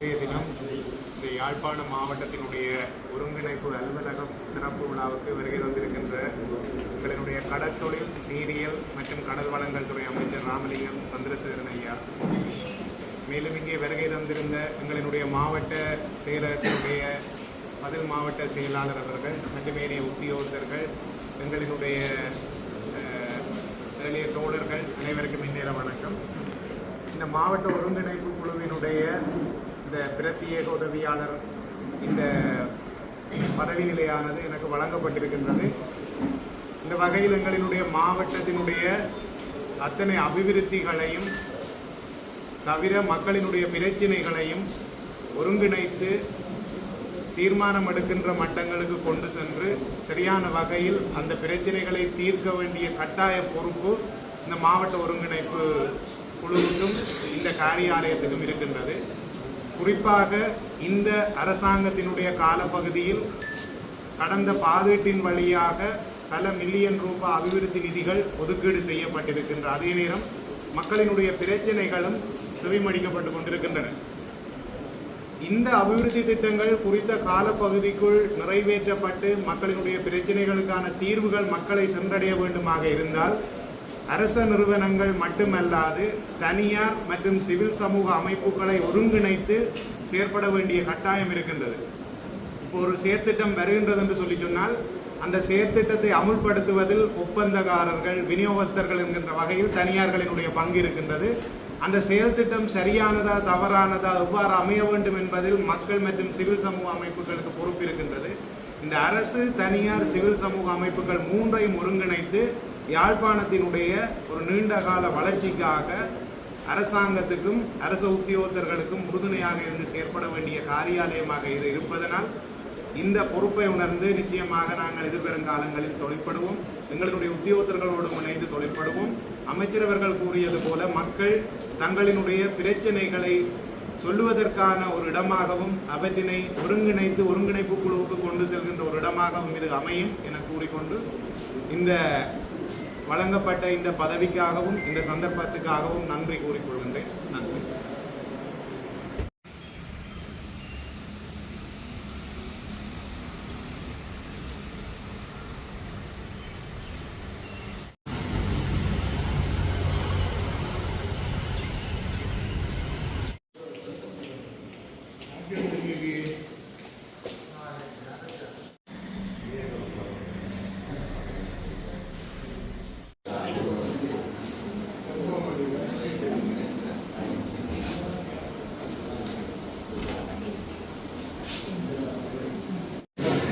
இன்றைய தினம் இந்த யாழ்ப்பாண மாவட்டத்தினுடைய ஒருங்கிணைப்பு அலுவலகம் திறப்பு விழாவுக்கு வருகை தந்திருக்கின்ற எங்களுடைய கடற்தொழில் நீரியல் மற்றும் கடல் வளங்கள் துறை அமைச்சர் ராமலிங்கம் சந்திரசேகரன் ஐயா. மேலும் இங்கே வருகை தந்திருந்த எங்களினுடைய மாவட்ட செயலகத்தினுடைய பதில் மாவட்ட செயலாளர் அவர்கள் மற்றும் ஏனைய உத்தியோகத்தர்கள் எங்களினுடைய எளிய தோழர்கள் அனைவருக்கும் இந்நேர வணக்கம். இந்த மாவட்ட ஒருங்கிணைப்பு குழுவினுடைய இந்த பிரத்யேக உதவியாளர் இந்த பதவி நிலையானது எனக்கு வழங்கப்பட்டிருக்கின்றது. இந்த வகையில் எங்களினுடைய மாவட்டத்தினுடைய அத்தனை அபிவிருத்திகளையும் தவிர மக்களினுடைய பிரச்சினைகளையும் ஒருங்கிணைத்து தீர்மானம் எடுக்கின்ற மட்டங்களுக்கு கொண்டு சென்று சரியான வகையில் அந்த பிரச்சனைகளை தீர்க்க வேண்டிய கட்டாய பொறுப்பு இந்த மாவட்ட ஒருங்கிணைப்பு குழுவுக்கும் இந்த காரியாலயத்துக்கும் இருக்கின்றது. குறிப்பாக இந்த அரசாங்கத்தினுடைய காலப்பகுதியில் கடந்த பாதீட்டின் வழியாக பல மில்லியன் ரூபாய் அபிவிருத்தி நிதிகள் ஒதுக்கீடு செய்யப்பட்டிருக்கின்ற அதே நேரம் மக்களினுடைய பிரச்சனைகளும் செவிமடிக்கப்பட்டு கொண்டிருக்கின்றன. இந்த அபிவிருத்தி திட்டங்கள் குறித்த காலப்பகுதிக்குள் நிறைவேற்றப்பட்டு மக்களினுடைய பிரச்சனைகளுக்கான தீர்வுகள் மக்களை சென்றடைய வேண்டுமாக இருந்தால் அரச நிறுவனங்கள் மட்டுமல்லாது தனியார் மற்றும் சிவில் சமூக அமைப்புகளை ஒருங்கிணைத்து செயற்பட வேண்டிய கட்டாயம் இருக்கின்றது. இப்போ ஒரு செயற்திட்டம் வருகின்றது என்று சொல்லி சொன்னால் அந்த செயற்திட்டத்தை அமுல்படுத்துவதில் ஒப்பந்தக்காரர்கள் விநியோகஸ்தர்கள் என்கின்ற வகையில் தனியார்களினுடைய பங்கு இருக்கின்றது. அந்த செயல்திட்டம் சரியானதா தவறானதா எவ்வாறு அமைய வேண்டும் என்பதில் மக்கள் மற்றும் சிவில் சமூக அமைப்புகளுக்கு பொறுப்பு இருக்கின்றது. இந்த அரசு தனியார் சிவில் சமூக அமைப்புகள் மூன்றையும் ஒருங்கிணைத்து யாழ்ப்பாணத்தினுடைய ஒரு நீண்டகால வளர்ச்சிக்காக அரசாங்கத்துக்கும் அரசு உத்தியோகத்தர்களுக்கும் உறுதுணையாக இருந்து செயற்பட வேண்டிய காரியாலயமாக இது இருப்பதனால் இந்த பொறுப்பை உணர்ந்து நிச்சயமாக நாங்கள் எதிர்வரும் காலங்களில் தொழிற்படுவோம். எங்களுடைய உத்தியோகத்தர்களோடு இணைந்து தொழிற்படுவோம். அமைச்சரவர்கள் கூறியது போல மக்கள் தங்களினுடைய பிரச்சனைகளை சொல்லுவதற்கான ஒரு இடமாகவும் அவற்றினை ஒருங்கிணைத்து ஒருங்கிணைப்பு குழுவுக்கு கொண்டு செல்கின்ற ஒரு இடமாகவும் இது அமையும் என கூறிக்கொண்டு இந்த வழங்கப்பட்ட இந்த பதவிக்காகவும் இந்த சந்தர்ப்பத்துக்காகவும் நன்றி கூறிக்கொள்கின்றேன். நன்றி.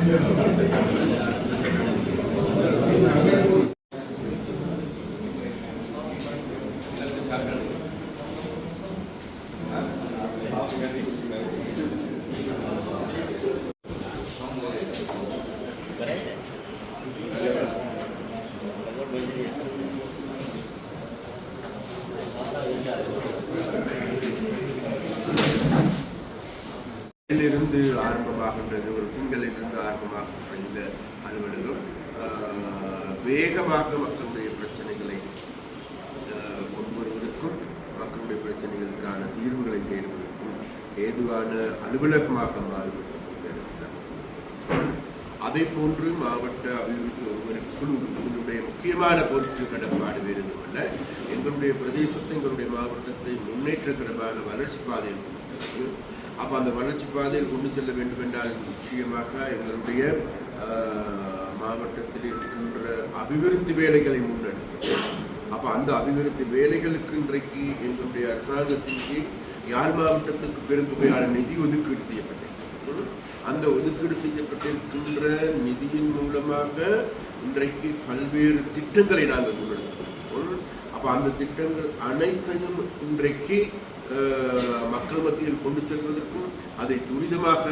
Gracias. வேகமாக மக்களுடைய பிரச்சனைகளை கொண்டு வருவதற்கும் மக்களுடைய பிரச்சனைகளுக்கான தீர்வுகளை தேடுவதற்கும் ஏதுவான அலுவலகமாக மாறுவதற்கும் அதே போன்று மாவட்ட அபிவிருத்தி ஒருவரி குழு இதனுடைய முக்கியமான பொறுப்பு கடப்பாடு வேறு அல்ல எங்களுடைய பிரதேசத்தை எங்களுடைய மாவட்டத்தை முன்னேற்றகரமான வளர்ச்சி பாதையில் கொண்டு செல்வது. அந்த வளர்ச்சி பாதையில் கொண்டு செல்ல வேண்டும் என்றால் நிச்சயமாக எங்களுடைய மாவட்டத்தில் இருக்கிற அபிவிருத்தி வேலைகளை முன்னெடுக்கும் அப்ப அந்த அபிவிருத்தி வேலைகளுக்கு இன்றைக்கு எங்களுடைய அரசாங்கத்தின் கீழ் யாழ் மாவட்டத்துக்கு பெருந்தொகையான நிதி ஒதுக்கீடு செய்யப்பட்டிருக்கிறது அந்த ஒதுக்கீடு செய்யப்பட்டிருக்கின்ற நிதியின் மூலமாக இன்றைக்கு பல்வேறு திட்டங்களை நாங்கள் முன்னெடுக்கிறோம் அப்ப அந்த திட்டங்கள் அனைத்தையும் இன்றைக்கு மக்கள் மத்தியில் கொண்டு செல்வதற்கும் அதை துரிதமாக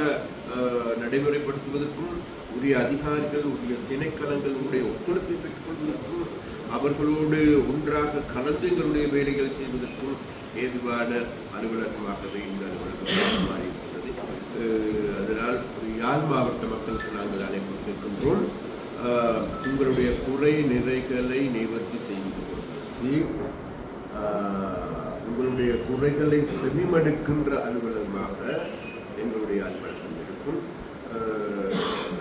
நடைமுறைப்படுத்துவதற்கும் உரிய அதிகாரிகள் உரிய திணைக்களங்களுடைய ஒத்துழைப்பை பெற்றுக் கொள்வதற்கும் அவர்களோடு ஒன்றாக கலந்து எங்களுடைய வேலைகள் செய்வதற்கும் ஏதுவான அலுவலகமாகவே இந்த அலுவலகம் மாறியிருக்கிறது அதனால் யாழ் மாவட்ட மக்களுக்கு நாங்கள் அழைப்பு இருக்கின்றோம் உங்களுடைய குறை நிறைகளை நிவர்த்தி செய்து உங்களுடைய குறைகளை செவிமடுக்கின்ற அலுவலகமாக எங்களுடைய அலுவலகம் இருக்கும்.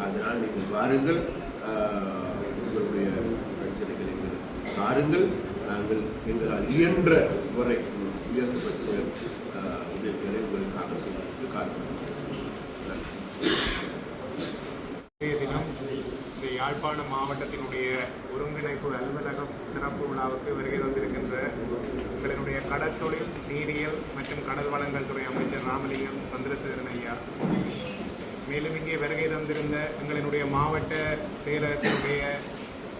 அதனால் நீங்கள் வாருங்கள். உங்களுடைய பிரச்சனைகளை எங்கள் பாருங்கள் நாங்கள் எங்களால் இயன்ற முறை உயர்ந்தபட்ச உதவிகளை உங்களுக்காக செய்வதற்கு காத்திருக்கிறோம் தினம் இந்த யாழ்ப்பாண மாவட்டத்தினுடைய ஒருங்கிணைப்பு அலுவலகம் திறப்பு விழாவுக்கு வருகை தந்திருக்கின்ற எங்களினுடைய கடற்தொழில் நீரியல் மற்றும் கடல் வளங்கள் துறை அமைச்சர் ராமலிங்கம் சந்திரசேகரன் ஐயா. மேலும் இங்கே வருகை தந்திருந்த எங்களினுடைய மாவட்ட செயலகத்தினுடைய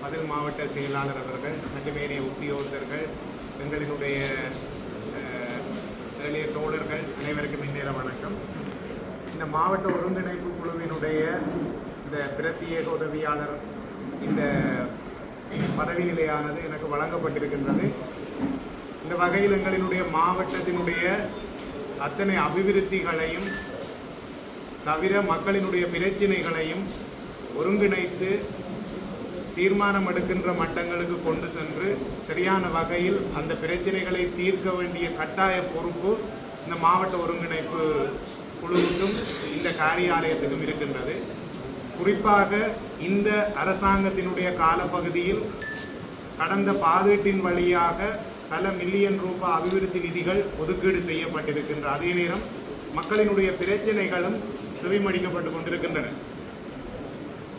பதில் மாவட்ட செயலாளர் அவர்கள் மற்றும் ஏனைய உத்தியோகத்தர்கள் எங்களினுடைய எளிய தோழர்கள் அனைவருக்கும் இந்நேர வணக்கம். இந்த மாவட்ட ஒருங்கிணைப்பு குழுவினுடைய இந்த பிரத்யேக உதவியாளர் இந்த பதவி நிலையானது எனக்கு வழங்கப்பட்டிருக்கின்றது. இந்த வகையில் எங்களினுடைய மாவட்டத்தினுடைய அத்தனை அபிவிருத்திகளையும் தவிர மக்களினுடைய பிரச்சினைகளையும் ஒருங்கிணைத்து தீர்மானம் எடுக்கின்ற மட்டங்களுக்கு கொண்டு சென்று சரியான வகையில் அந்த பிரச்சனைகளை தீர்க்க வேண்டிய கட்டாய பொறுப்பு இந்த மாவட்ட ஒருங்கிணைப்பு குழுவுக்கும் இந்த காரியாலயத்துக்கும் இருக்கின்றது. குறிப்பாக இந்த அரசாங்கத்தினுடைய காலப்பகுதியில் கடந்த பாதீட்டின் வழியாக பல மில்லியன் ரூபாய் அபிவிருத்தி நிதிகள் ஒதுக்கீடு செய்யப்பட்டிருக்கின்ற அதே நேரம் மக்களினுடைய பிரச்சனைகளும் செவிமடிக்கப்பட்டு கொண்டிருக்கின்றன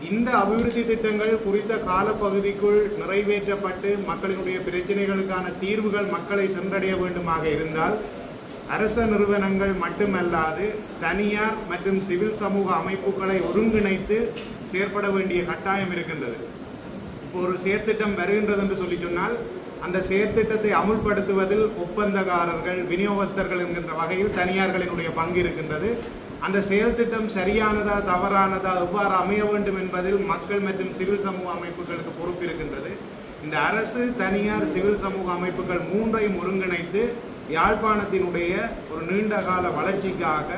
இந்த அபிவிருத்தி திட்டங்கள் குறித்த காலப்பகுதிக்குள் நிறைவேற்றப்பட்டு மக்களினுடைய பிரச்சனைகளுக்கான தீர்வுகள் மக்களை சென்றடைய வேண்டுமாக இருந்தால் அரச நிறுவனங்கள் மட்டுமல்லாது தனியார் மற்றும் சிவில் சமூக அமைப்புகளை ஒருங்கிணைத்து செயற்பட வேண்டிய கட்டாயம் இருக்கின்றது. இப்போ ஒரு செயற்திட்டம் வருகின்றது என்று சொல்லி சொன்னால் அந்த செயற்திட்டத்தை அமுல்படுத்துவதில் ஒப்பந்தக்காரர்கள் விநியோகஸ்தர்கள் என்கின்ற வகையில் தனியார்களினுடைய பங்கு இருக்கின்றது. அந்த செயல் திட்டம் சரியானதா தவறானதா எவ்வாறு அமைய வேண்டும் என்பதில் மக்கள் மற்றும் சிவில் சமூக அமைப்புகளுக்கு பொறுப்பு இருக்கின்றது இந்த அரசு தனியார் சிவில் சமூக அமைப்புகள் மூன்றையும் ஒருங்கிணைத்து யாழ்ப்பாணத்தினுடைய ஒரு நீண்ட கால வளர்ச்சிக்காக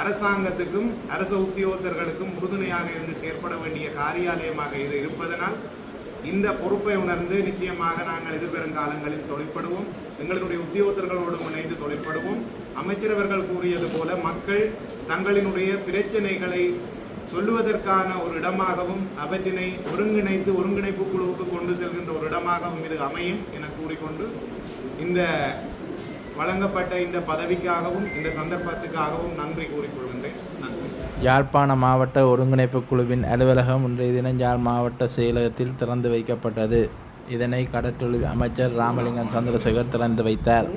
அரசாங்கத்துக்கும் அரச உத்தியோகத்தர்களுக்கும் உறுதுணையாக இருந்து செயற்பட வேண்டிய காரியாலயமாக இது இருப்பதனால் இந்த பொறுப்பை உணர்ந்து நிச்சயமாக நாங்கள் எதிர்வரும் காலங்களில் தொழிற்படுவோம். எங்களுடைய உத்தியோகத்தர்களோடு இணைந்து தொழிற்படுவோம். அமைச்சரவர்கள் கூறியது போல மக்கள் தங்களினுடைய பிரச்சனைகளை சொல்லுவதற்கான ஒரு இடமாகவும் அவற்றினை ஒருங்கிணைத்து ஒருங்கிணைப்பு குழுவுக்கு கொண்டு செல்கின்ற ஒரு இடமாகவும் இது அமையும் என கூறிக்கொண்டு இந்த வழங்கப்பட்ட இந்த பதவிக்காகவும் இந்த சந்தர்ப்பத்துக்காகவும் நன்றி கூறிக்கொள்கின்றேன். நன்றி. யாழ்ப்பாண மாவட்ட ஒருங்கிணைப்பு குழுவின் அலுவலகம் இன்றைய தினம் யாழ் மாவட்ட செயலகத்தில் திறந்து வைக்கப்பட்டது. இதனை கடற்றொழில் அமைச்சர் ராமலிங்கம் சந்திரசேகர் திறந்து வைத்தார்.